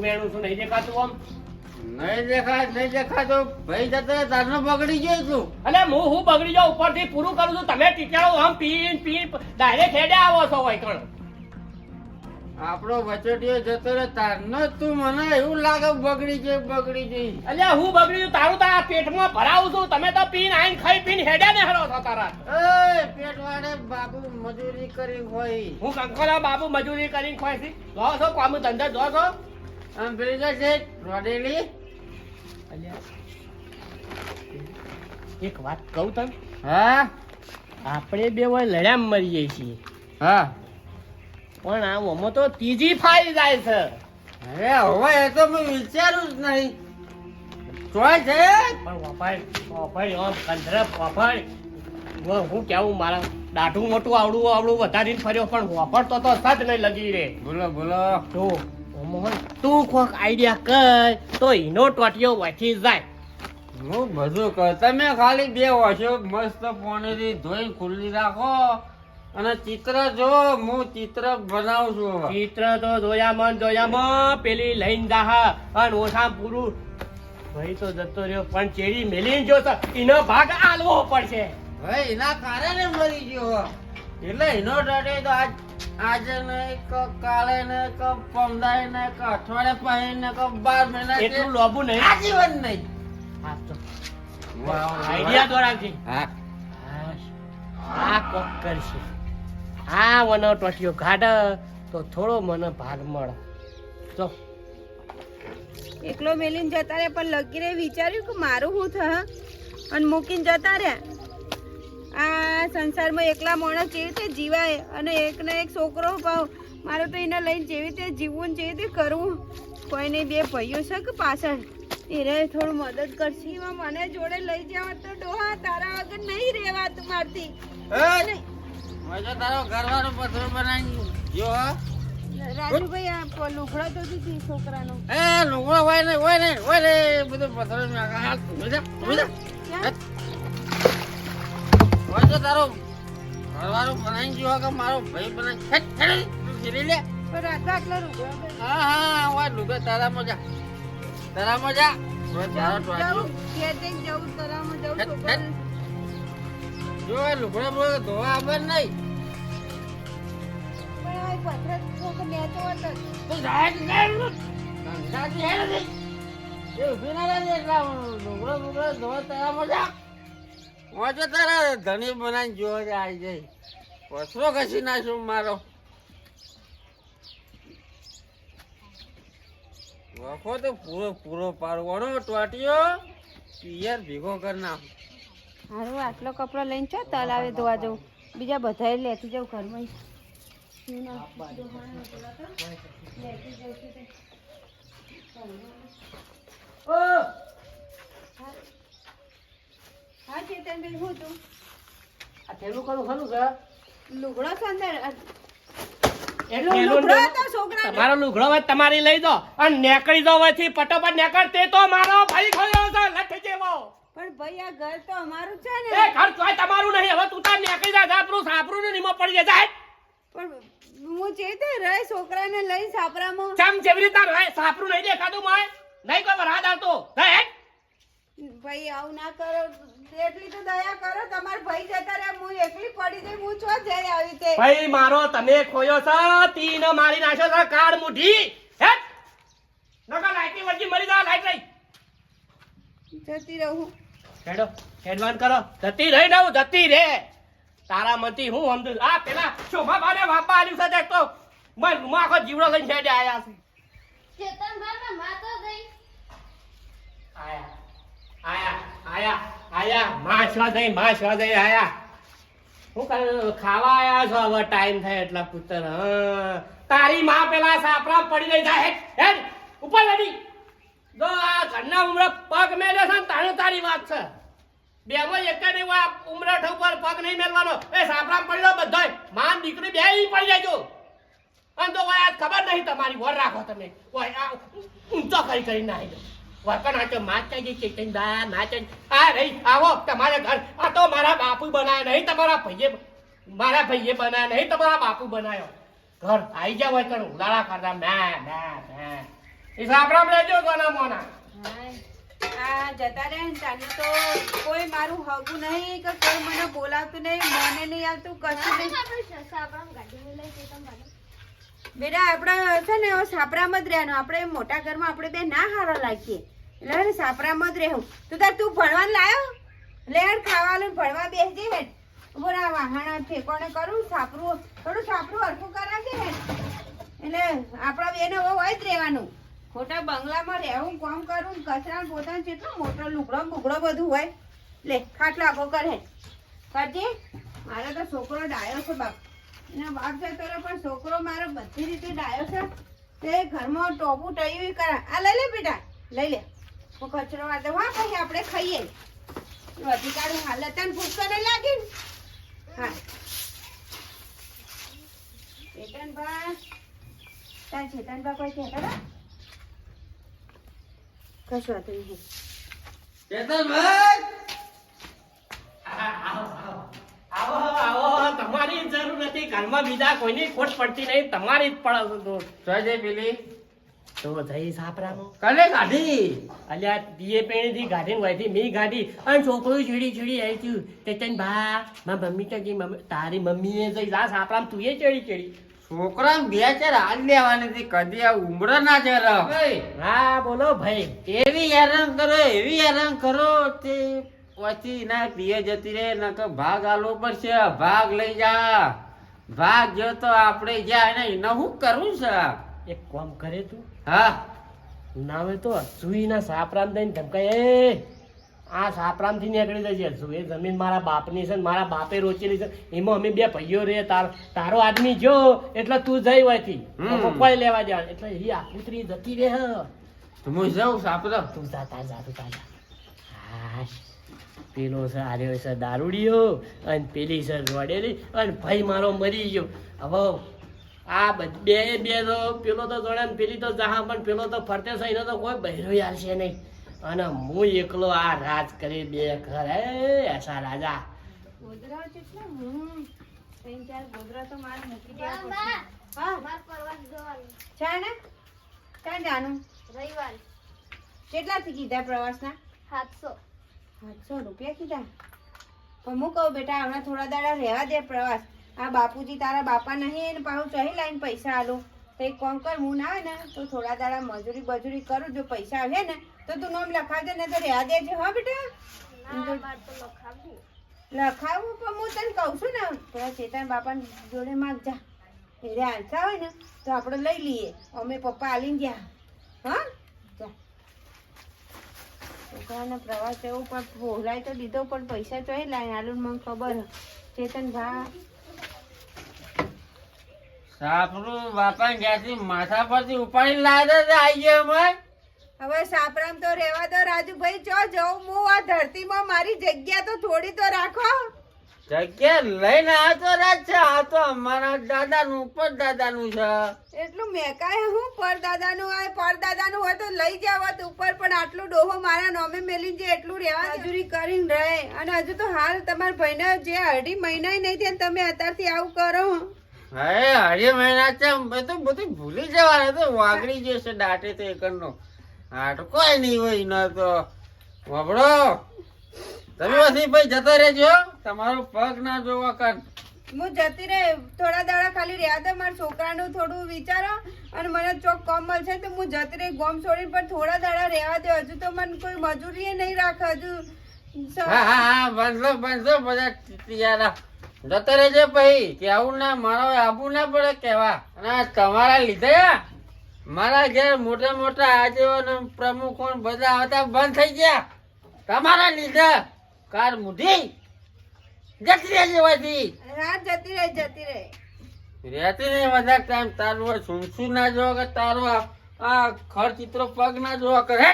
બરો કરી તું લે નહીં દેખાતું રૂ વેણું છું નહીં દેખાતું આમ? નહીં દેખાય નહીં દેખાતો ભાઈ જતો તારનો બગડી ગયો તું અને હું હું બગડી જાઉં ઉપરથી પૂરું કરું છું. તમે ટીચરો આમ પીન પીન ડાયરેક્ટ હેડે આવો છો હોય કણ આપણો વચોટીઓ જતો રે તારનો તું મને એવું લાગે બગડી ગયો બગડી ગઈ. અલ્યા હું બગડી ગયું તારું તારા પેટમાં ભરાવું છું. તમે તો પીન આઈન ખાઈ પીન હેડે ને હરો છો તારા. એ પેટ વાળે બાબુ મજૂરી કરી હોય. હું કંકોલા બાબુ મજૂરી કરીને ખોય છે. જો છો કામ ધંધા જો છો. આમ પેલી તો છે રોડેલી. એક વાત કહું તને? હા. આપણે બે હોય લડ્યા મરીએ છીએ. હા. પણ આ ઓમાં તો ત્રીજી ફાઈ જાય છે. અરે હવે એ તો મેં વિચાર્યું જ નહીં. ચોય છે? પણ વફાય વફાય ઓમ કંધરે વફાય હું કેવું મારા દાઢું મોટું આવડું આવડું વધારીને ફર્યો પણ વફરતો તો સજ નહીં લગી રે. બોલો બોલો. તો મોહન તું કોક આઈડિયા કર તો ઈનો ટોટિયો વધી જાય. હું બધું કહું તમે ખાલી બે વર્ષો મસ્ત પાણીથી ધોઈ ખુલ્લી રાખો અને ચિત્ર જો હું ચિત્ર બનાવું છું ચિત્ર તો જોયા મન જોયા પેલી લઈને જાહ અને ઓછા પૂરું. ભાઈ તો જતો રહ્યો પણ ચેડી મેલીને જો એનો ભાગ આલવો પડશે. ભાઈ એના કારણે મરી ગયો. એટલે એનો ડરે તો આજ આજે નહીં કે કાલે નહીં કે પમદાય નહીં કે અઠવાડિયે પછી નહીં કે બાર મહિના એટલું લોભું નહીં. આજીવન નહીં. હા તો. આઈડિયા હા. આ કોક કરશે. આ વનો ટોટિયો કાઢ તો થોડો મને ભાગ મળે. તો એકલો મેલીને જતા રે પણ લગી રે વિચાર્યું કે મારું શું થશે? અને મૂકીને જતા રહ્યા? આ સંસારમાં એકલા માણસ જેવી રીતે જીવાય અને એકને એક છોકરો ભાવ મારે તો એને લઈને જેવી રીતે જીવવું ને જેવી રીતે કરવું. કોઈ નહીં બે ભાઈઓ છે કે પાછળ? એને થોડું મદદ કરશે. એમાં મને જોડે લઈ જવા તો ડોહા તારા વગર નહીં રહેવાતું મારથી તારો ઘરવાળો પથ્થર બનાવી જો રાજુભાઈ લુગડો તો દીધી છોકરાનો. એ લુગડો હોય ને હોય ને હોય ને બધું પથ્થર નાખે. હાલ? હોય તો તારો ઘરવાળો બનાવી ગયો કે મારો ભાઈ બનાવી તું ફેરી લે. હા હા હોય મજા મજા. જો. લુગડા ધોવા આબર નહીં. તું. જાય. એ ઊભી ના રહે એટલા લુગડા બુગડા ધોવા તારા મજા તો તારા ધણી બનાવીને જોવા જાય આવી જાય પથરો ઘસી નાખશું મારો. વખો તો પૂરો પૂરો પાડવાનો ટોટિયો પિયર ભેગો કરી નાખ. હારું આટલો કપડો લઈને ચો તલાવે ધોવા જવું. બીજા બધાએ લેતી જાઉં ઘરમાં. લેતી છું. હા ચેતનભાઈ હું તું આ પેલું કરું ખરું છે લુગડો છોકરાનો. તમારો લુગડો હોય તમારી લઈ દો અને નેકળી દો હોયથી પટોપટ નેકળ તે તો મારો ભાઈ ખોયો છે લઠ જેવો. પણ ભાઈ આ ઘર તો અમારું છે એ ને ઘર તો તમારું નહીં હવે તું તાર નેકળી જા સાપરું સાપરું ને નીમો પડી જાય પણ હું જે તે રહે છોકરાને લઈ સાપરામાં. ચમ જેવી રીતે રહે સાપરું નહીં દેખાતું મોય નહીં કોઈ વરાદ આવતો. રહે ભાઈ આવું ના કરો. એટલી તો દયા કરો. તમાર ભાઈ જતા રહ્યા હું એકલી પડી ગઈ. હું છો જઈ આવી તે? ભાઈ મારો તમે ખોયો છો? તીન મારી નાખ્યો છો? કાળ મુઠી હે નકા લાઈટની વચ્ચે મરી જા લાઈટ રહી જતી રહું. હેડો હેડવાન કરો. જતી રહી ને હું જતી રે તારા મતી હું સમજુ. આ પેલા શોભા બાને વાપા આલ્યું છે દેખ તો. મન રૂમા આખો જીવડો લઈને છેડે આયા છે. આયા તારી તારે વાત છે. બેમાં એક ઉમરઠ ઉપર પગ નહીં મેલવાનો એ સાપરા પડ્યો બધોય. માન દીકરી બે પડી જાય અને તો આજ ખબર નહીં તમારી, વર રાખો તમે. ઊંચો કરી કરી નાખી વરકણ આ તો માચાજી ચેતનદા નાચન આ રહી આવો તમારા ઘર આ તો મારા બાપુ બનાવ્યા નહીં તમારા ભાઈએ મારા ભાઈએ બનાવ્યા નહીં તમારા બાપુ બનાવ્યો ઘર આવી જાવ કરું ઉલાળા કરતા લેજો સોના મોના આ જતા રહે ને તાને તો કોઈ મારું હગું નહીં કે કોઈ મને બોલાવતું નહીં મને નહીં આવતું કશું નહીં બેટા આપણે છે ને, સાપરામાં જ રહેવાનું. આપણે મોટા ઘરમાં આપણે બે ના હારા લાગીએ. એટલે ને સાપરામાં જ રહેવું. તું તાર તું ભણવાનું લાયો? લે, હેડ, ખાવાનું ભણવા બેસજે, હેડ. ઊભો ના વાહણ ઠેકોને કરું, સાપરું, થોડું સાપરું હરખું કરાવજે, હેડ. એટલે આપણા બેને હોય જ રહેવાનું. ખોટા બંગલામાં રહેવું, કોમ કરું કચરા પોતાનું જેટલો મોટો લુગડો બુગડો બધું હોય. લે, ખાટલો કર હે કરજે. મારો તો છોકરો ડાયો છે, બાપ. એના બાપ જતો રહ્યો પણ છોકરો મારો બધી રીતે ડાયો છે. તે ઘરમાં ટોપું ટયું કરા. આ લઈ લે, બેટા. લઈ લે. હું કચરો વાળતો હા પછી આપણે ખાઈએ. વધી હાલત હાલ તને ભૂખ તો નહીં લાગી ને? હા. ચેતનભા. તાર ચેતનભા કોઈ કહેતા કશું હતું નહીં. ચેતનભાઈ! આવો આવો. આવો તમારી જરૂર નથી. ઘરમાં બીજા કોઈની ખોટ પડતી નહીં. તમારી જ પડે તો જય પેલી. તો જઈ સાપરામાં. કલે કાઢી અલ્યા ગાઢીને વાયથી મી ગાઢી અને છોકરો ચીડી ચીડી આવી છું તે તને બા મારી મમ્મી તો કી મમ્મી તારી મમ્મીએ જઈ લા સાપરામ તું એ ચડી ચડી. છોકરા બે ચાર હાલ લેવાની હતી કદી આ ઉમરો ના ચર હા બોલો ભાઈ. એવી હેરાન કરો એવી હેરાન કરો તે પછી ના પીએ જતી રે ન તો ભાગ આલવો પડશે. ભાગ લઈ જા. ભાગ જો તો આપણે જ્યાં એને એને શું કરવું છે? એક કામ કરે તું. હા? નામે તો અસુઈના સાપરામ થઈને ધમકાય. એ આ સાપરામથી નીકળી જશે એ જમીન મારા બાપની છે ને મારા બાપે રોચેલી છે. એમાં અમે બે ભાઈઓ રે તાર તારો આદમી જો એટલે તું જઈ હમ. પપ્પાએ લેવા જાય એટલે એ આકૃતિ જતી રહે. હ. તો જાઉં સાપડો તું જા તાર જા તું હાશ. પેલો છે આર્યો છે દારૂડિયો અને પેલી છે રોડેલી અને ભાઈ મારો મરી ગયો. હવે આ બધ- બે બે તો પેલો તો જોડે પેલી તો જહા પણ પેલો તો ફરતે છે એનો તો કોઈ બહેરો હાલશે નહીં. અને હું એકલો આ રાજ કરી બે ઘર. હે એસા રાજા. ગોદરા કેટલા થી કીધા પ્રવાસ ના? પ્રવાસના? સાતસો રૂપિયા કીધા? પણ હું કહું બેટા હમણાં થોડા દાડા રહેવા દે પ્રવાસ. આ બાપુજી તારા બાપા નહીં ને પાછું ચહી લાઈને પૈસા આલો. તો એક કામ કર હું ના ને તો થોડા દાડા મજૂરી બજૂરી કરું જો પૈસા આવે ને તો તું નામ લખાવજે ને તો રહ્યા દેજે હા બેટા. લખાવું પણ હું તને કહું છું ને પેલા ચેતન બાપા જોડે માંગજા એને આલતા હોય ને તો આપણે લઈ લઈએ. અમે પપ્પા આલીને ગયા. હા? છોકરાને પ્રવાસ જવું પણ ભોલાય તો દીધો પણ પૈસા ચોય લાય આલુ મને ખબર. ચેતન ભા સાપડું બાપા ત્યાંથી માથા પરથી ઉપાડી લાવે તો આવી ગયો અમાર? હવે સાપરામ તો રહેવા દો રાજુભાઈ જો જવું હું આ ધરતીમાં મારી જગ્યા તો થોડી તો રાખો. જગ્યા લઈને આ તો રાજ છે આ તો અમારા દાદાનું ઉપર દાદાનું છે. એટલું મેકાય હું? પરદાદાનું હોય પરદાદાનું હોય તો લઈ જવા ઉપર પણ આટલું ડોહો મારા નોમે મેલી જે એટલું રહેવા મજૂરી કરીને રહે. અને હજુ તો હાલ તમારા ભાઈને જે અઢી મહિના નહીં થયા ને તમે અત્યારથી આવું કરો. હવે હરી મહિના છે એ તો બધું ભૂલી જવાનું તો વાગડી જશે દાટે તો એકરનો હાટ કોઈ નહીં હોય ન તો. વબડો તમે પછી ભાઈ જતો રહેજો તમારો પગ ના જોવા કર. હું જતી રહે થોડા દાડા ખાલી રહ્યા તો મારા છોકરાનું થોડું વિચારો અને મને ચોક કોમ મળશે તો હું જતી રહી ગોમ છોડી પણ થોડા દાડા રહેવા દે હજુ તો મને કોઈ મજૂરી નહીં રાખે હજુ. હા હા હા બંધો બંધો બધા ટીયારા જતો રહેજે ભાઈ કેવું ના મારો આબુ ના પડે કેવા અને તમારા લીધે મારા ઘેર મોટા મોટા આગેવાનો પ્રમુખો બધા આવતા બંધ થઈ ગયા. તમારા લીધે. કાર મુઢી. જતી રહેજે વધી. રાત જતી રહે જતી રહે. રહેતી નહીં બધા ટાઈમ તારું આ સુનસુન ના જોવા કે તારો આ આ ખર ચિત્રો પગ ના જોવા કરે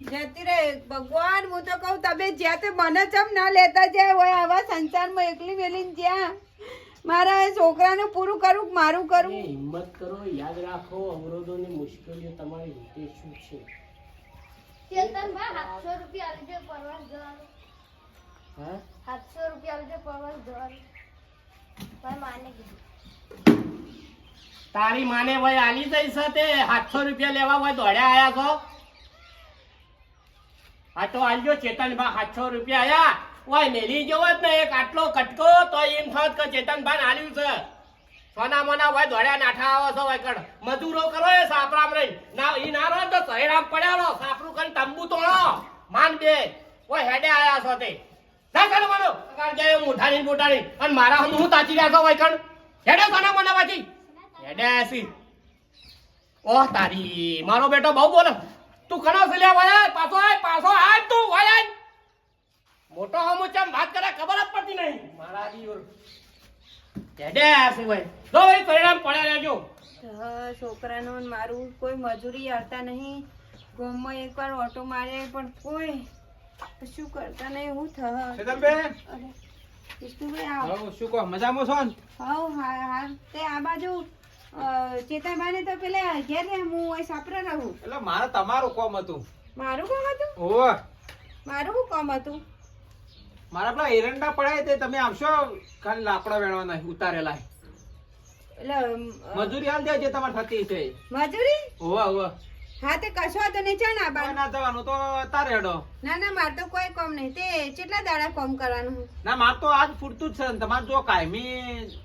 જતી રે ભગવાન હું તો કહું તમે જ્યાં તે મને ચમ ના લેતા જાય હોય આવા સંસારમાં એકલી મેલીને જ્યાં? મારા છોકરાનું પૂરું કરું મારું કરું? હિંમત કરો યાદ રાખો અવરોધો ને મુશ્કેલીઓ તમારી રીતે શું છે? સાતસો રૂપિયા આલજો પરવાસ જવાનું હા? સાતસો રૂપિયા આલજો પરવાસ જવાનું મારી માને કીધું. તારી માને ભાઈ આલી જઈ સાથે તે સાતસો રૂપિયા લેવા ભાઈ દોડ્યા આયા છો? આ તો આલજો ચેતનભા સાતસો રૂપિયા, આયા. ઓય, મેલી જવો જ ને એક આટલો કટકો, તો એમ થાત કે ચેતનભાઈ આલ્યું છે. સોના મોના હોય, દોડ્યા નાઠા આવો છો હોય કણ મજૂરો કરો એ સાપરામ રહી ના, ઈ ના રહો, તો સહેરામ પડ્યા રહો, સાપરું કરીને તંબુ તોડો. માન બે. ઓય, હેડે આયા છો તે. ના કરો મારો જાય મોઢાની મોઢાની અને મારા હું હું તાચી રહ્યા છો હોય કણ હેડે સોના મોના પાછી. હેડે આસી ઓહ, તારી. મારો બેટો બહુ બોલે. તું ઘણો છે લે ભાઈ પાછો આય પાછો આય તું વાય મોટો હમુ ચમ વાત કરે ખબર જ પડતી નહીં. મારા દી ઓર હેડે આસી ભાઈ? જો ભાઈ પરિણામ પડ્યા રહેજો. છોકરાનો મારું કોઈ મજૂરી આવતા નહીં. ગોમમાં એકવાર ઓટો મારે પણ કોઈ શું કરતા નહીં. હું થ ચેતનબેન અરે વિષ્ણુભાઈ આવો. શું કહો મજામાં છો ને? હા હા તે આ બાજુ ચેતાબાને તો પેલા અગિયાર ને હું સાપરા રહું. એટલે મારે તમારું કોમ હતું. મારું કામ હતું? ઓહ. મારું શું કોમ હતું? મારા પેલા એરંડા પડાય તે તમે આવશો? ખાલી લાકડા વેણવાના ઉતારેલા એટલે મજૂરી હાલ દેજે તમારે થતી છે. મજૂરી? ઓવા ઓવે હા તે કશો તો નહીં ચાલ આ બાર. ના જવાનું તો તારે હેડો. ના ના માર તો કોઈ કામ નહીં. તે કેટલા દાડા કામ કરવાનું ના માર તો આજ પૂરતું જ છે ને તમારે જો કાયમી.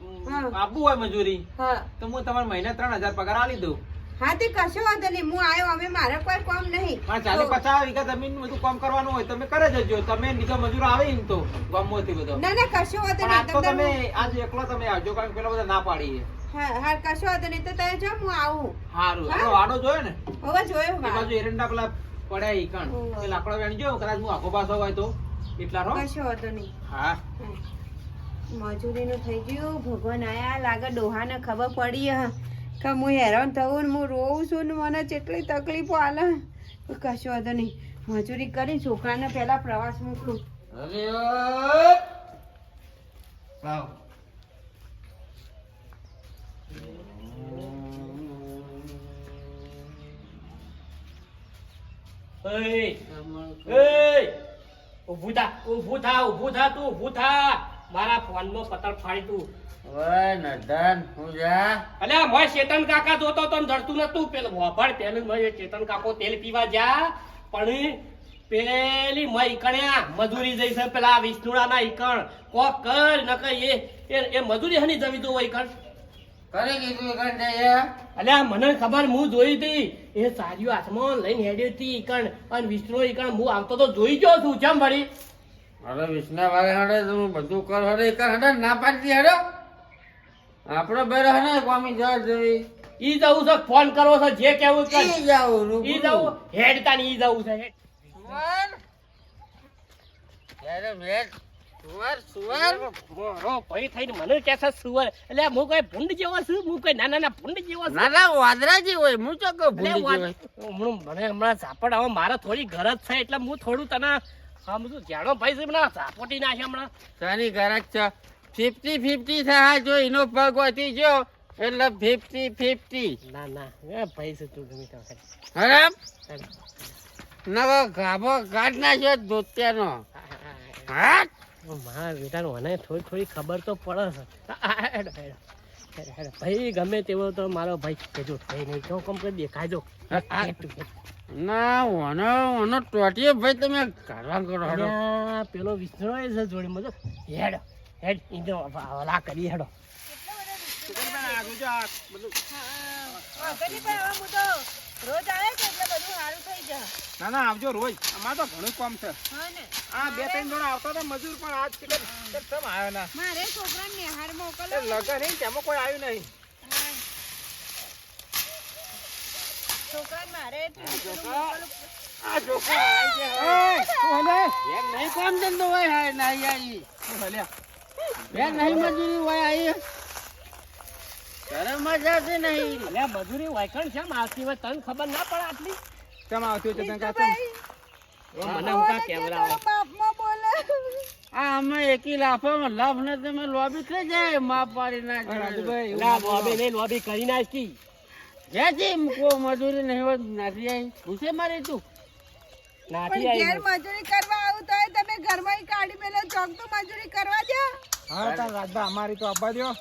આપવું હોય મજૂરી હા. તો હું તમારે મહિને ત્રણ હજાર પગાર આલી દઉં. હા તે કશો વાંધો નહીં હું આવ્યો અમે મારે કોઈ કામ નહીં. પણ ચાલો પચાસ વીઘા જમીન બધું કામ કરવાનું હોય તમે કરે જજો તમે નીચે મજૂર આવે ને તો ગામમાંથી બધો. ના ના કશો વાંધો નહીં તમે આજ એકલો તમે આવજો કારણ કે પેલા બધા ના પાડી હા હા કશો વાંધો નહીં તો તમે જો હું આવું. હારું? આપણો વાડો જોયો ને? હવે જોયો એ. બાજુ એરંડા પેલા પડ્યા ઈ કણ. એ લાકડો વેણજો કદાચ હું આખો પાછો હોય તો. એટલા રો. કશો વાંધો નહીં. હા. મજૂરીનું થઈ ગયું ભગવાન આયા લાગે ડોહાને ખબર પડી હા. કે હું હેરાન થવું ને હું રોવું છું ને મને કેટલી તકલીફો આલે. કશો વાંધો નહીં. મજૂરી કરી છોકરાને પહેલા પ્રવાસ મોકલું. અરે ઊભું થા ઊભું થા ઉભું થા તું ઊભું થા. મારા ફોનમાં પતંગ ફાડી તું. ઓય નંદન, હું જા. અલ્યા મોય ચેતન કાકા જોતો તો જડતું નતું. પેલું વાપડ પેલું મોય ચેતન કાકો તેલ પીવા જા. પણ પેલી મોય ઈકણ્યા મજૂરી જઈ છે પેલા વિષ્ણુડાના ઈકણ. કોક કર નકર એ એ- મજૂરી હની જવી તો ઈકણ. કરે કીધું જાય? અલ્યા મને ખબર હું જોઈ હતી એ સારીઓ હાથમાં લઈને હેડી હતી ઈકણ અને વિષ્ણુ ઈકણ હું આવતો તો જોઈ ગયો છું ચમ વળી અરે વિષ્ણા વાળે હડે તો બધું કર હડે એ હડે ના પાડતી હડો આપણો બેરો હડે કોમી જવા જેવી ઈ જવું છે ફોન કરવો છે જે કેવું છે ઈ રૂબરૂ. ઈ જવું હેડતા ને ઈ જવું છે હેડ. ત્યારે. સુવર, સુવર? મારો ભાઈ થઈને મને કે છે સુવર એટલે હું કોઈ ભૂંડ જેવો છું હું કોઈ નાના નાના ભૂંડ જેવો છું ના ના વાદરા જેવો હોય હું તો જેવો. હમણાં મને હમણાં ઝાપડ હવે મારે થોડી ગરજ છે એટલે હું થોડું તને સમજુ જાણો ભાઈ છે હમણાં ઝાપટી નાખે હમણાં શાની ગરજ છે ફિફ્ટી ફિફ્ટી થાય જો એનો પગ વધી ગયો એટલે ફિફ્ટી ફિફ્ટી ના ના ભાઈ છે તું ગમે કરે. હરામ. નવો ગાભો કાઢ નાખ્યો ધોતિયાનો હા. મારા બેટાને મને થોડી થોડી ખબર તો પડે છે. હા, હા. ભાઈ ગમે તેવો તો મારો ભાઈ કેજો ભાઈ નહીં તો કમ કરી દેખાજો. હા. ના ઓનો ઓનો ટોટીએ ભાઈ તમે કરવા કરો હડો. પેલો વિષ્ણુ એ છે જોડે મજો હેડ હેડ ઈનો હલા કરી હેડો. વાંધો નહીં પણ હવે હું તો રોજ આવે છે એટલે બધું સારું થઈ જાય. ના ના આવજો રોજ. અમારે તો ઘણું કામ છે. હા આ બે ત્રણ જણા આવતા હતા મજૂર પણ આજ કેટલા કેમ આવ્યો ના? મારે છોકરાને નિહાર મોકલો લગન નહીં તેમાં કોઈ આવ્યું નહીં. છોકરાને મારે આ છોકરા આવી ગયા. એમ નહીં કોમ ધંધો હોય હાય નહીં આવી. હલ્યા નહીં મજૂરી હોય આવી નહીં. અલ્યા મજૂરી વાયકણ છે આવતી હોય તને ખબર ના પડે આટલી. કેમ આવતું છે તને કાચમ મને હું કા કેમેરા છે બાપમાં બોલે. આ અમે એકી લાફામાં લાફ ને તમે લોબી થઈ જાય માપ પાડી નાખે રાજુભાઈ ના ના લોબી નહીં લોબી કરી નાખી. જ્યાંથી કો મજૂરી નહીં હોય નથી આવી પૂછે મારી તું? નાથી પણ ઘેર મજૂરી કરવા આવું તો તમે ઘરમાં કાઢી મેલો ચોક તો મજૂરી કરવા દો હા તાર રાજભાઈ અમારી તો આપવા દ્યો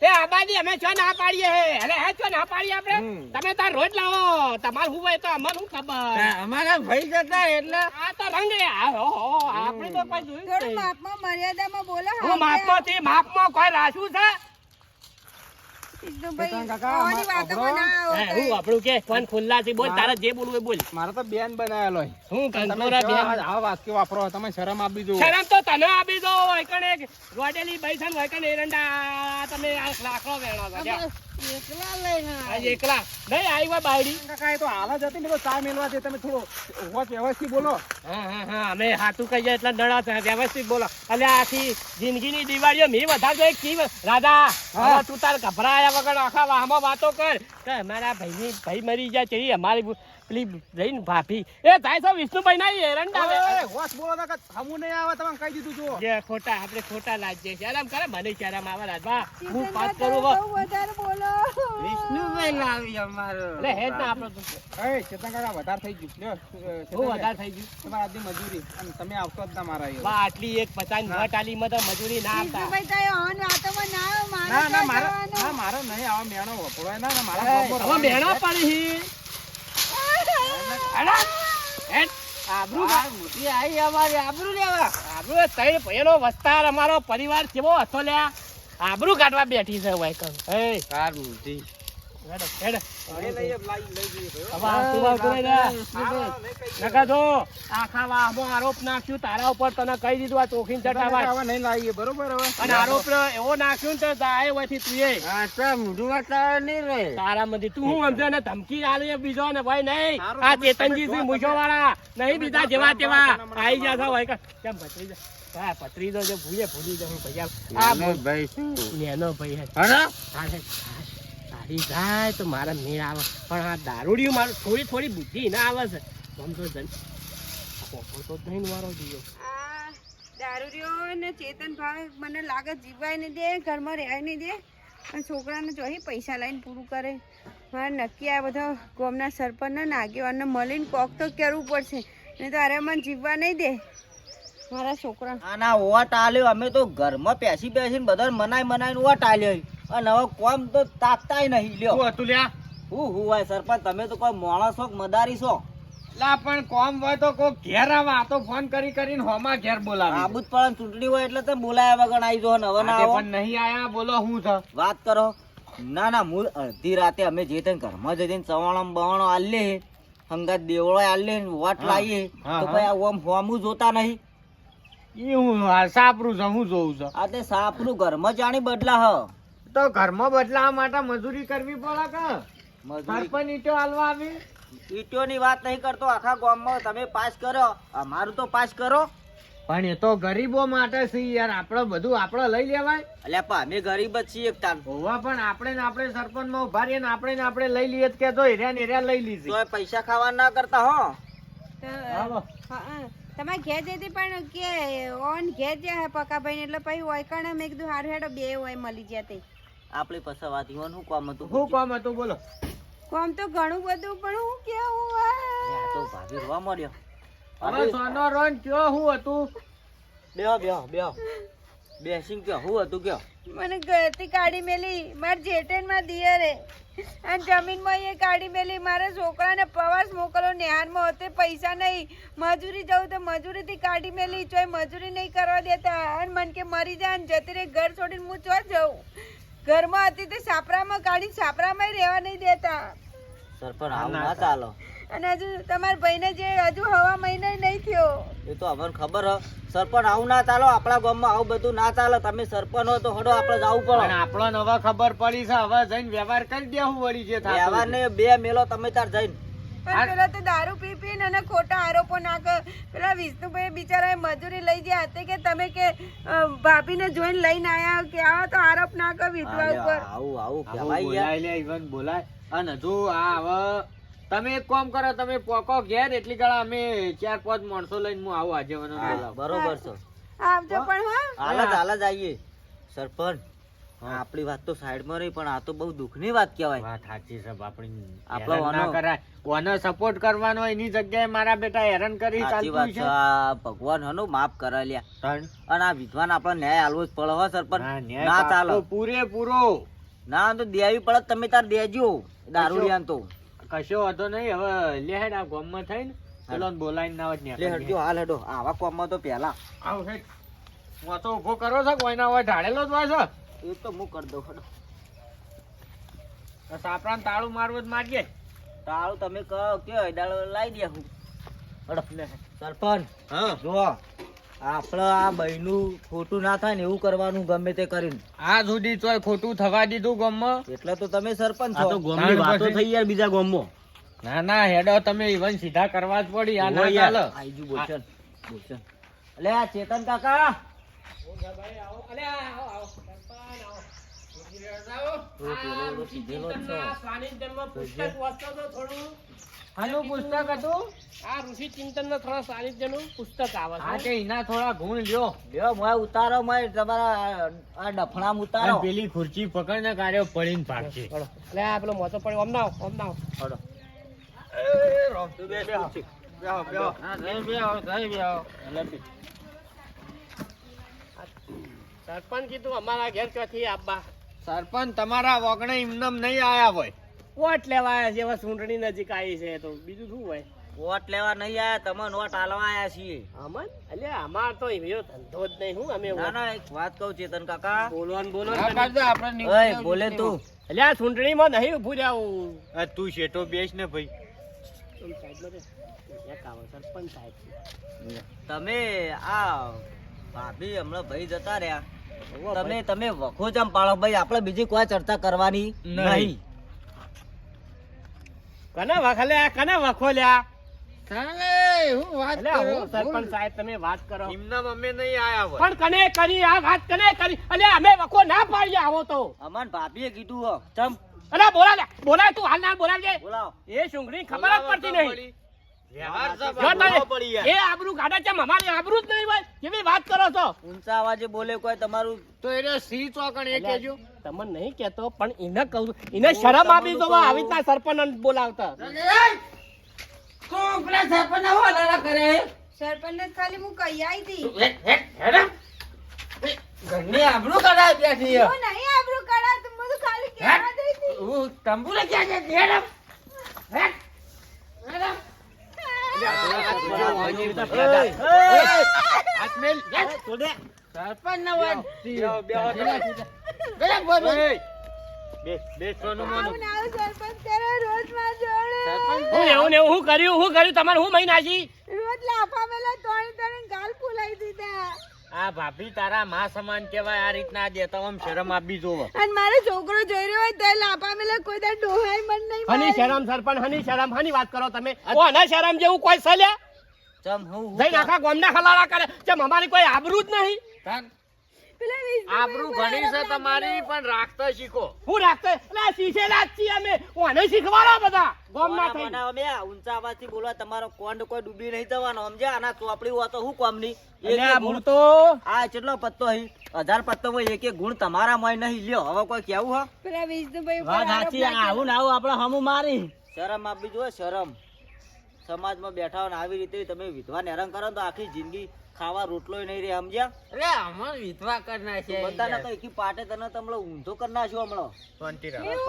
તે આબાદી અમે છો ના પાડીએ હે. અરે હે છો ના પાડીએ આપણે? તમે તાર રોજ લાવો. તમાર હું હોય તો અમને શું ખબર. અમારા ભાઈ જતા એટલે આ તો રંગ રે. આ હો, હો, આપણે તો કોઈ જોયું જ થોડું માપમાં મર્યાદામાં બોલો હું માપમાં થી માપમાં કોઈ રાશું છે વિષ્ણુભાઈ કેતન કાકા, આવાની અમાર વાતોમાં ના આવો હે, હું આપણું કે ફોન ખુલ્લાથી બોલ તારે જે બોલવું બોલ. મારે તો બેન બનાવેલો છે. હું તમે કંકોરા બેન? આવા વાક્યો વાપરો તમે શરમ આપી દો શરમ તો તને આપી દો વૈકણે રોડેલી બૈસન વૈકણે એરંડા તમે આ લાકડો વેણો છો. એકલા લઈને આ એકલા. નહીં આવી બાયડી. કાકા એ તો હાલ જ હતી ને તો ચા મેલવા છે તમે થોડો હોશ વ્યવસ્થિત બોલો. હા હા હા અમે હાથું કહીએ એટલે નડા છે વ્યવસ્થિત બોલો. એટલે આખી જિંદગીની દિવાળીઓ મી વધારે જોઈએ કી રાધા તું તાર ગભરાયા વગર આખા વાહમાં વાતો કર. કે અમારા ભાઈની ભાઈ મરી જાય છે અમારી પેલી જઈને ભાભી. એ થાય છે વિષ્ણુભાઈ ના હેરાન આવે હોશ બોલો ને કે થમું નહીં આવે તમે કહી દીધું જો જે ખોટા આપણે ખોટા લાગીએ શરમ કરે મને શરમ આવે રાજભા હું પાસ કરું વધારે બોલો. વિષ્ણુભાઈ લાવી અમારો. એટલે હેડ ના આપણો તો. એ ચેતન કાકા વધારે થઈ ગયું. લ્યો, બહુ વધારે થઈ ગયું. તમારા આજની મજૂરી. અને તમે આવતો જ ના મારા બા આટલી એક પચાસ નોટ આલીમાં તો મજૂરી ના આપતા. ના આવો ના ના મારો ના મારો નહીં આવા મેણો વપરાય. ના ના મારા હવે મેણો મેણા પડી હેડા હેડ આબરૂ મોટી આવી અમારી આબરૂ લેવા. આબરૂ એ ત્રણ વસ્તાર અમારો પરિવાર કેવો હતો લ્યા? આબરૂ કાઢવા બેઠી છે વાયકલ હે? કાર મોટી. તારા ઉપર તને કહી દીધું આ ચોખીન ચટાવા નહીં લાવીએ, બરોબર હવે? અને આરોપ એવો નાખ્યું ને તારે જાય હોયથી તું એ. તારા મધી તું હું સમજે ને ધમકી આલી બીજો ને ભાઈ નહીં. આ ચેતનજી સિંહ મૂછો વાળા નહીં બીજા જેવા જો, તેવા. આવી જશો ભાઈ. કા કેમ ભત્રીજો? હા ભત્રીજો જો ભૂલે ભૂલી જવું ભાઈ. આ ભાઈ નેનો ભાઈ હે. હરો જાય તો મારા મેળ આવે. પણ આ દારૂડિયું મારું થોડી થોડી બુદ્ધિ ના આવે છે. આમ તો જન તો નહીં મારો જીવો આ દારૂડિયો ને ચેતન ભાઈ મને લાગે જીવાય નહીં દે ઘરમાં રહેવાય નહીં દે. અને છોકરાને જોઈ પૈસા લઈને પૂરું કરે. મારે નક્કી આ બધા ગામના સરપંચને નાગેવાનને મળીને કોક તો કરવું પડશે. નહીં તો અરે મને જીવવા નહીં દે. મારા છોકરા આના ઓટ આલ્યો અમે તો ઘરમાં પેસી પેસીને બધા મનાઈ મનાઈને ઓટ આલ્યો અને હવે કોમ તો તાકતાય નહીં લ્યો. શું હતું લ્યા? હું હું હોય સરપંચ તમે તો કોઈ માણસ છો મદારી છો? લા પણ કોમ હોય તો કોઈ ઘેર આવે. આ તો ફોન કરી કરીને હોમાં ઘેર બોલાવે આબુત પણ ચૂંટણી હોય એટલે તમે બોલાયા વગર આવી જો હવે ના આવો. પણ નહીં આયા બોલો હું થ વાત કરો. ના ના મૂળ અડધી રાતે અમે જે તને ઘરમાં જઈને ચવાણમ બવાણો આલે હંગાત દેવળો આલે વોટ હા. લાવીએ તો ભાઈ આ ઓમ હોમું જોતા નહીં. એ હું સાપરું છું હું જોઉં છું. આ તે સાપરું ઘરમાં જાણી બદલા હ. તો ઘરમાં બદલાવા માટે મજૂરી કરવી પડે કે? સરપંચ ઈટો હાલવા આવી? ઈટોની વાત નહીં કરતો આખા ગામમાં તમે પાસ કરો. અમારું તો પાસ કરો. પણ એ તો ગરીબો માટે છે યાર આપણે બધું આપણે લઈ લેવાય. એટલે પા અમે ગરીબ જ છીએ એક તાન. હોવા પણ આપણે ને આપણે સરપંચમાં ઊભા રહીએ ને આપણે ને આપણે લઈ લઈએ કે તો હેર્યા ને હેર્યા લઈ લીધી તો પૈસા ખાવા ના કરતા હો. તમે હા. તમારે ઘેર જતી પણ કે ઓન ઘેર જ્યાં પકાભાઈ એટલે પછી હોય કણે મેં કીધું હારું હેડો બે હોય મળી જ્યાં તે. આપણી પાસે વાત ઈવન શું કામ હતું? શું કામ હતું બોલો. કોમ તો ઘણું બધું પણ હું કેવું આ? તો ભાભી રોવા મળ્યો હવે સોનો રોન કયો હું હતું? બેહો બેહો બેહો. બેસીને કયો હું હતું કયો? મને ઘરથી કાઢી મેલી. માર જેઠેનમાં દિયરે અને જમીનમાં એ કાઢી મેલી. મારા છોકરાને પ્રવાસ મોકલો. નેહારમાં હોતે પૈસા નહીં. મજૂરી જવું તો મજૂરીથી કાઢી મેલી. ચોય મજૂરી નહીં કરવા દેતા. અને મન કે મરી જાય ને જતી રે ઘર છોડીને હું ચો જઉં. ઘરમાં હતી તે સાપરામાં કાઢી સાપરામાં રહેવા નહીં દેતા. સરપંચ આવું ના ચાલો. અને હજુ તમારા ભાઈને જે હજુ હવા મહિને નહીં થયો. એ તો અમને ખબર હ. સરપંચ આવું ના ચાલો આપણા ગામમાં આવું બધું ના ચાલે. તમે સરપંચ હો તો હડો આપણે જવું પણ પડે આપણને નવા ખબર પડી છે હવે જઈને વ્યવહાર કરી દે હું વળી જે થાય વ્યવહાર ને બે મેલો તમે તાર જઈને. પણ પેલા તો દારૂ પી પી અને ખોટા આરોપો નાખે. પેલા વિષ્ણુભાઈ બિચારા મજૂરી લઈ ગયા હતા કે તમે કે ભાભીને જોઈને લઈને આયા કે આવો તો આરોપ નાખો વિધવા અલ્યા, ઉપર. આવું આવું બોલાય લે ઈવન બોલાય. અને જો આ હવે તમે એક કામ કરો તમે પોકો ઘેર એટલી ગળા અમે ચાર પાંચ માણસો લઈને હું આવું આજે બરોબર છો. આવજો પણ હા. હાલ જ હાલ જ આવીએ. સરપંચ આપણી વાત તો સાઈડમાં રહી પણ આ તો બહુ દુઃખની વાત કહેવાય. વાત સાચી છે આપણી આપણો ઓનો કરાય. કોને સપોર્ટ કરવાનો એની જગ્યાએ મારા બેટા હેરાન કરી ચાલતું વાત છે. આ ભગવાન હનો માફ કરાલ્યા ત્રણ. અને આ વિદ્વાન આપણો ન્યાય આલવો જ પડે હો સરપંચ. હા, ના ચાલો. પૂરે પૂરો ના તો દેવી પડે તમે તાર દેજો દારૂડિયાન તો. કશો વાંધો નહીં હવે લેહેડ આ ગોમમાં થઈને. પેલો બોલાઈને ના હોય લે હટજો હાલ હડો. આવા કોમમાં તો પહેલા. આવ હેડ હું તો ઊભો કરો છો કોઈના હોય ઢાળેલો જ હોય છે. એ તો હું કરી દઉં તો સાપરાને તાળું મારવું જ મારજે તાળું તમે કહો કે દાડો લાવી દે હું. હટો સરપંચ હા. જુઓ. આપણે આ બહેનું ખોટું ના થાય ને એવું કરવાનું ગમે તે કરીને. આ સુધી તોય ખોટું થવા દીધું ગામમાં એટલે તો તમે સરપંચ આ છો. તો ગોમની વાતો થઈ યાર બીજા ગોમમાં ના ના હેડો તમે ઇવન સીધા કરવા જ પડી. આ ના. ચાલે. આઈજુ બોલશન બોલશન અલે આ ચેતન કાકા. આનું પુસ્તક હતું? આ ઋષિ ચિંતન નો થોડો સાનિધ્યનું પુસ્તક આવે આ કે એના થોડા ગુણ લ્યો. લ્યો મોય ઉતારો મોય તમારા આ ડફણામ ઉતારો. પેલી ખુરચી પકડને કાર્યો પડીને ભાગશે. એટલે આ પેલો મોચો પડ્યો. ઓમ ના ના. હા, જઈ બેહો, જઈ બેહો. સરપંચ કીધું અમારા ઘેર ક્યાંથી આબા સરપંચ તમારા વગણે ઇમનમ નહીં આયા હોય. વોટ લેવા આયા છે? એવા ચૂંટણી નજીક આવી છે તો બીજું શું હોય? વોટ લેવા નહીં આયા તમે નોટ હાલવા આયા છીએ. અમન એટલે અમાર તો એવો ધંધો જ નહીં હું અમે ના ના એક વાત કહું ચેતન કાકા. બોલવાનું બોલો આપણે બોલે છે. તું. અલ્યા ચૂંટણીમાં નહીં ઉભું જાવું તું શેઠો બેસ ને ભાઈ. તમે આ ભાભી હમણાં ભાઈ જતા રહ્યા. તમે તમે વખો જ પાળો ભાઈ આપણે બીજી કોઈ ચર્ચા કરવાની નહીં. કને વખલ્યા કને વખોલ્યા તારે હું વાત અલ્યા સરપંચ સાહેબ તમે વાત કરો. ઇમનમ અમે નહીં આયા હોય. પણ કને કરી આ વાત કને કરી? અલ્યા અમે વખો ના પાડીએ આવો તો. અમાન ભાભીએ કીધું હો ચમ. અલ્યા બોલા લે. બોલા તું હાલ ના બોલાવજે બોલાવો. એ સુંગડી ખબર જ પડતી નહીં. એ આબરૂ ગાડા છે અમારી આબરૂ જ નહીં હોય. કેવી વાત કરો છો? ઊંચા અવાજે બોલે કોઈ તમારું તો એને સી ચોકણ એ કેજો તમને નહીં કેતો પણ એને કહું એને શરમ આપી દો આવી રીતના સરપંચ બોલાવતા. તું પેલા સરપંચને હું હલાલા કરે? સરપંચને ખાલી હું કહી આવી હતી. ઘરની આબરૂ કરાવી બેઠી છે. નહીં આબરૂ કરા તું બધું ખાલી કહેવા દઈ હતી. હું તંબુરે ક્યાં છે? મેડમ હેડ. હેડો. હાથ મેલ. સરપંચને વાત. બેહો, બેહો તમે. બેસ, બોલ, બોલ. એય. બેસ, બેસ, સોનું મોનું. આવું ને આવું સરપંચ કરે રોજમાં જોડે સરપંચ હું કર્યું તમારે હું મહિના છી રોજ લાફા મેલા ત્રણ ત્રણ ગાલ ફૂલાઈ દીધા આ ભાભી તારા માં સમાન કેવાય આ રીતના દેતા આમ શરમ આપી જોવો. અને મારો છોકરો જોઈ રહ્યો હોય તો લાપા મેલે કોઈ દા ડોહાય મન નહીં હની. શરમ સરપંચ હની શરમ હની વાત કરો તમે. ઓ હના શરમ જેવું કોઈ સલ્યા ચમ હું જઈ નાખા ગોમના ખલાડા કરે. ચમ અમારી કોઈ આબરૂ જ નહીં? આબરૂ ઘણી છે તમારી પણ રાખતા શીખો. હું રાખતો? એટલે આ જ છીએ અમે ઓને શીખવાડો બધા. ગામના કોના થઈ. બનાવો ઊંચા અવાજથી બોલવા તમારો કોંડ કોઈ ડૂબી નહીં જવાનો સમજ્યા? આના ચોપડી હોય તો હું કોમની? એક એટલે ગુણ. હું તો. આ કેટલો પત્તો હી? હજાર પત્તો હોય એક એક ગુણ તમારા માં નહીં. લ્યો હવે કોઈ કેવું હો? પેલા વિષ્ણુભાઈ વાત સાચી આવું ના આવું આપણે હમું મારી. શરમ આપવી જોઈએ શરમ. સમાજમાં બેઠા આવી રીતે તમે વિધવા હેરાન કરો તો આખી જિંદગી ખાવા રોટલો નહીં રે સમજ્યા અરે અમાર વિધવા કરી નાખી બધાને તો એકી પાટે તને તમને ઊંધો કરી નાખ્યો હમણાં.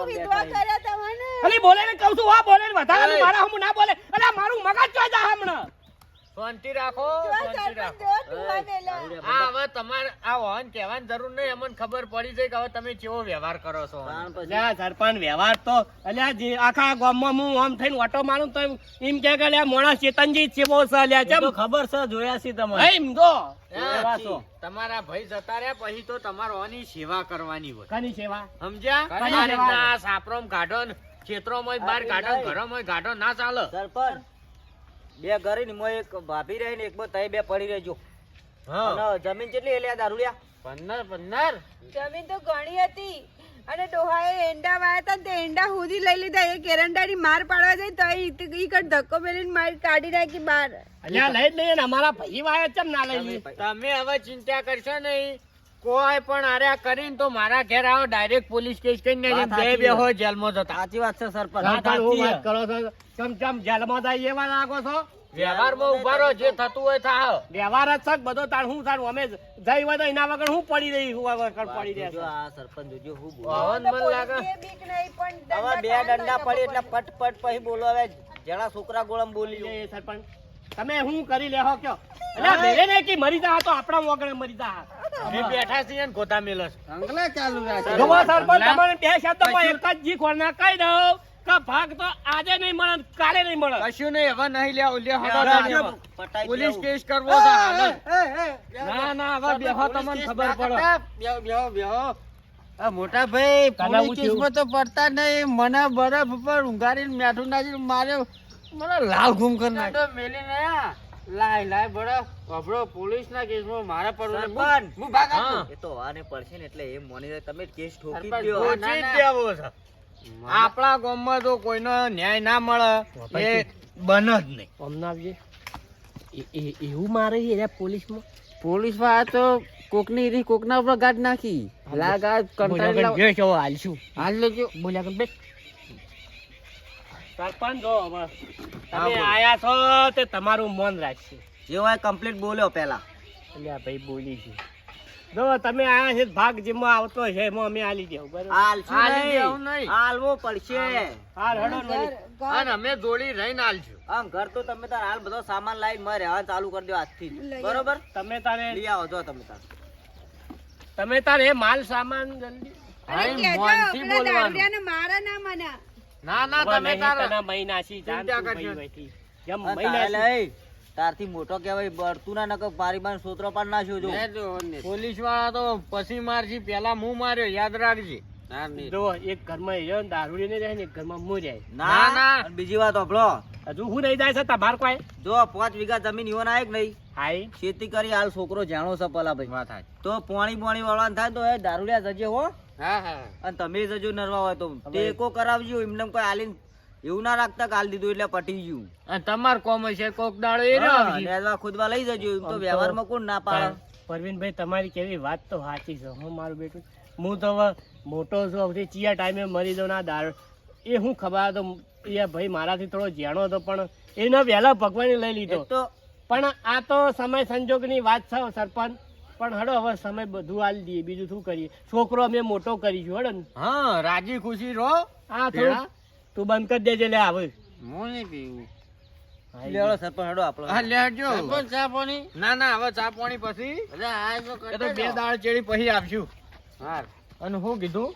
વિધવા કર્યા તમને અલી બોલે ને કહું છું હા બોલે ને વધારે મારા હમ ના બોલે. અરે મારું મગજ ચોઈ જા હમણાં. શાંતિ રાખો શાંતિ રાખો. આ હવે તમારે આ હોન કહેવાની જરૂર નહીં અમને ખબર પડી છે કે હવે તમે કેવો વ્યવહાર કરો છો અલ્યા સરપંચ વ્યવહાર તો અલ્યા જે આખા ગામમાં હું આમ થઈને ઓટો મારું તો એમ કે કે અલ્યા મોણા ચેતનજી છે બહુ છે ચમ ખબર છે જોયા છે તમે. એમ તો તમારા ભાઈ જતા રહ્યા પછી તો તમારો આની સેવા કરવાની હોય. કની સેવા? સમજ્યા? સાપરોમ કાઢો ને ખેતરોમાં બહાર કાઢો ને ઘરોમાં કાઢો ના ચાલે. સરપંચ બે ઘરે ને મોય એક ભાભી રહી ને એક બે તઈ બે પડી રહેજો. હા. અને જમીન કેટલી એટલે આ દારૂડિયા? પંદર પંદર. જમીન તો ઘણી હતી. અને ડોહાએ એંડા વાયા હતા તે એંડા સુધી લઈ લીધા. એ કેરંડાની માર પાડવા જાય તો એ ઈ- ઈ ધક્કો મેલીને માર કાઢી નાખી બહાર. અલ્યા લઈ જ લઈએ ને. અમારા ભાઈ વાય ચમ ના લઈ તમે હવે ચિંતા કરશો નહીં. કોઈ પણ આર્યા કરીને તો મારા ઘેર આવો ડાયરેક્ટ પોલીસ કેસ કરીને વાત બે બે. હોય જેલમાં જતા. સાચી વાત છે સરપંચ. સરપંચ હું વાત કરો છો? ચમ ચમ જેલમાં જાય એવા લાગો છો? વ્યવહારમાં ઊભા રહો જે થતું હોય થા વ્યવહાર જ છે બધો તાર હું તાર અમે જઈ હોય તો એના વગર હું પડી રહી? હું વગર પડી જોજો રહ્યા આ સરપંચ જોજો હું બોલે. મન લાગે પોલીસને બીક નહીં, પણ હવે બે દંડા પડી એટલે પટ પટ પછી બોલો. હવે જણા છોકરા ગોળમ બોલી લે સરપંચ તમે શું કરી લેહો કયો? એટલે મેરે ને કે મરી જા તો આપણા વગણે મરી જા. અમે બેઠા છીએ ને ગોતા મેલસ અંગલા ચાલુ રાખે. જોવો સરપંચ તમારે બે શબ્દમાં એક જ જી ખોરના કહી દઉં કે ભાગ તો આજે નહીં મળે કાલે નહીં મળે. કશું નહીં હવે નહીં લે ઓલે હડો પોલીસ કેસ કરવો છે ના ના હવે બેહો તમને ખબર પડે. બેહો બેહો બેહો મોટા ભાઈ પોલીસ કેસમાં તો પડતા નહીં. મને બરફ ઉપર ઊંઘાડીને મેઠું નાખીને માર્યો. મને લાલ ઘૂમ કરી નાખ્યો મેલી ને લાય લાય બડા અબળો પોલીસ ના કેસમાં મારા પર. હું ભાગ આપું. એ તો આને પડશે ને એટલે એ માની તમે કેસ ઠોકી દ્યો. ના. દેવો છે? આપણા ગામમાં તો કોઈનો ન્યાય ના મળે એ બન જ નહીં. અમનાવજે એવું મારે છે પોલીસમાં? પોલીસમાં તો કોકની રી કોકના ઉપર ગાઢ નાખી. લા ગાડ કંટાળી હાલશું હાલ લેજો. બોલ્યા કે બે સરપંચ જો તમે આયા છો તે તમારું મન રાખશે. જે હોય કમ્પ્લીટ બોલ્યો પેલા એટલે આ ભાઈ બોલી છે. જો તમે આયા છે ભાગ જેમાં આવતો છે એમાં અમે આલી દેવું બરાબર હાલશું હાલી નહીં. દેવું નહીં. હાલવો પડશે. હાલ. હડો ઘર- ઘર અને અમે જોડી રહીને આલશું આમ ઘર તો તમે તાર હાલ બધો સામાન લાવીને મારે રહેવાનું ચાલુ કરી દો આજથી બરોબર? તમે તારે લઈ આવો જો તમે તાર. તમે તારે માલ સામાન જલ્દી મારે ના મને. ના ના તમે તારા તને મહિના છી જાન ચિંતા તું કરજો. જેમ અને મહિના તારે તારથી મોટો કહેવાય બળતું ના નકર મારી બાન સોતરો પણ ના જો પોલીસવાળા તો પછી મારજી પેલા હું માર્યો યાદ રાખજે. જો એક ઘરમાં એ રહ્યો ને રહે ને એક ઘરમાં હું રહે. ના ના. બીજી વાત હોભળો. હજુ હું નહીં જાય છે તમાર કોઈ? જો પાંચ વીઘા જમીન ઈવન કે નહીં. હાય. ખેતી કરી હાલ છોકરો જાણો છે પલા ભાઈ. વાત થાય તો પાણી પોણી વાળવાનું થાય તો એ દારૂડિયા જજે હો. હા હા. અને તમે જજો નરવા હોય તો ટેકો કરાવજો એમને કોઈ હાલીને એવું ના રાખતા કાલ દીધું એટલે પટી ગયું. અને તમાર કોમ છે કોક દાડો એ ના ખુદવા લઈ જજો એમ તો વ્યવહારમાં કોણ ના પાડે. પરવીનભાઈ તમારી કેવી વાત તો સાચી છે. હું મારું બેટું હું તો મોટો છું હવે ચિયા ટાઈમે મરી દઉં ના દાળ એ હું ખબર તો એ ભાઈ મારાથી થોડો જાણો હતો પણ એને વહેલા ભગવાને લઈ લીધો. તો પણ આ તો સમય સંજોગની વાત છે સરપંચ. પણ હડો હવે સમય બધું આલી દઈએ. બીજું શું કરીએ? છોકરો અમે મોટો કરીશું હડો ને. હા રાજી ખુશી રહો. હા થોડું. તું બંધ કરી દેજે લે આવે હું નહીં પીવું. લેવડો સરપંચ હડો આપણો. હા લેજો સરપંચ ચા પાણી? ના ના હવે ચા પાણી પછી. અરે આ તો તો બે દાળ ચેડી પછી આવશું હા અને હું કીધું?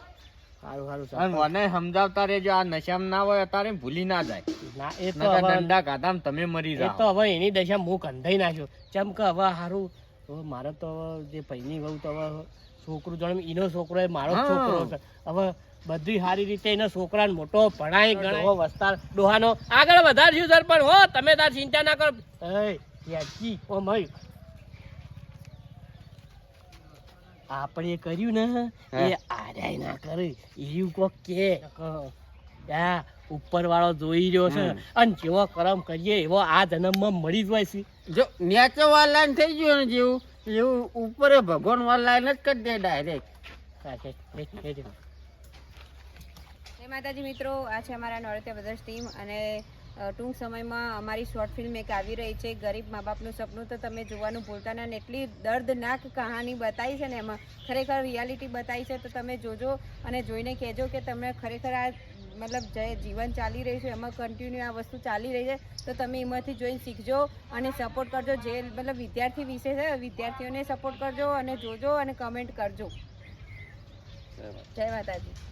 સારું સારું મને સમજાવતા રહેજો આ નશામાં ના હોય અત્યારે ભૂલી ના જાય. ના એ તો દંડા કાઢામ તમે મરી એ તો હવે એની દશા હું કંધાઈ નાખ્યો. ચમ કે હવે હારું હવે મારે તો જે પૈની વહુ તો હવે છોકરું જણ એનો છોકરો એ મારો છોકરો છે. હવે બધી સારી રીતે એના છોકરાને મોટો ભણાય ગણો વસ્તાર ડોહાનો. આગળ વધારશું સર પણ હો તમે તાર ચિંતા ના કરો. યાચી ઓ મય. આપણે કર્યું ને એ આડાય ના કરે. એવું કોક કે. આ ઉપર વાળો જોઈ રહ્યો છે. અને જેવો કરમ કરીએ એવો આ જન્મમાં મળી જાય છે. જો નેચો વાલાન થઈ ગયું ને જેવું એવું ઉપર ભગવાન વાલાન જ કરી દે ડાયરેક્ટ. જય માતાજી મિત્રો આ છે અમારા નોરત્ય બ્રધર્સ ટીમ અને ટૂંક સમયમાં અમારી શોર્ટ ફિલ્મ એક આવી રહી છે ગરીબ મા બાપનું સપનું તો તમે જોવાનું ભૂલતા ને એટલી દર્દનાક કહાની બતાવી છે ને એમાં. ખરેખર રિયાલિટી બતાવી છે તો તમે જોજો અને જોઈને કહેજો કે તમને ખરેખર આ મતલબ જે જીવન ચાલી રહ્યું છે એમાં કન્ટિન્યુ આ વસ્તુ ચાલી રહી છે તો તમે એમાંથી જોઈને શીખજો અને સપોર્ટ કરજો. જે મતલબ વિદ્યાર્થી વિશે છે વિદ્યાર્થીઓને સપોર્ટ કરજો અને જોજો અને કમેન્ટ કરજો. જય માતાજી.